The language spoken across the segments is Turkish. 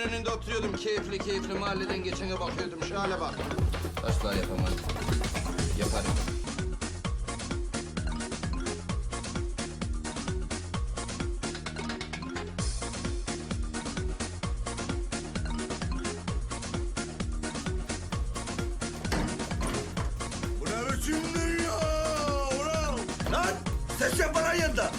önünde oturuyordum keyifli keyifli mahalleden geçene bakıyordum. Şu hale bak. Asla yapamam. Yaparım. Bu ne biçim dünya ulan? Lan ses yap bana yanında.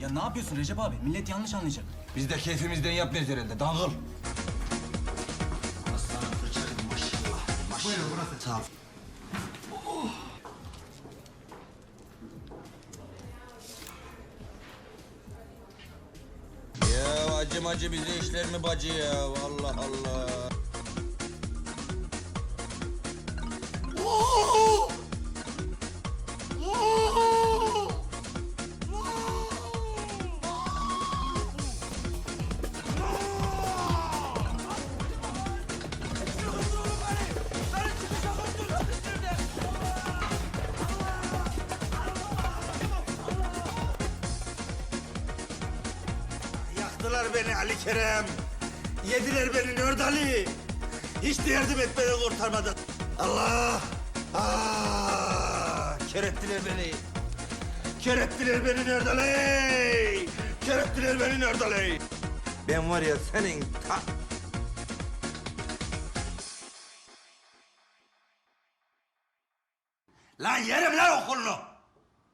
Ya ne yapıyorsun Recep abi? Millet yanlış anlayacak. Biz de keyfimizden yapmıyoruz herhalde. Dangıl. Ya acım acı bize işler mi bacı ya? Allah Allah. Yaktılar beni Ali Kerem. Yediler beni Nerd Ali. Hiç de yardım etmeden kurtarmadı. Allah! Ah! Kerettiler beni. Kerettiler beni Nerd Ali. Kerettiler beni Nerd Ali. Ben var ya senin ta... Lan yerim lan okulunu.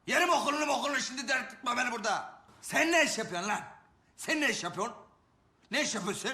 Yerim okulunu okulunu şimdi dert tutma beni burada. Sen ne iş yapıyorsun lan? Sen ne iş yapıyorsun? Ne iş yapıyorsun?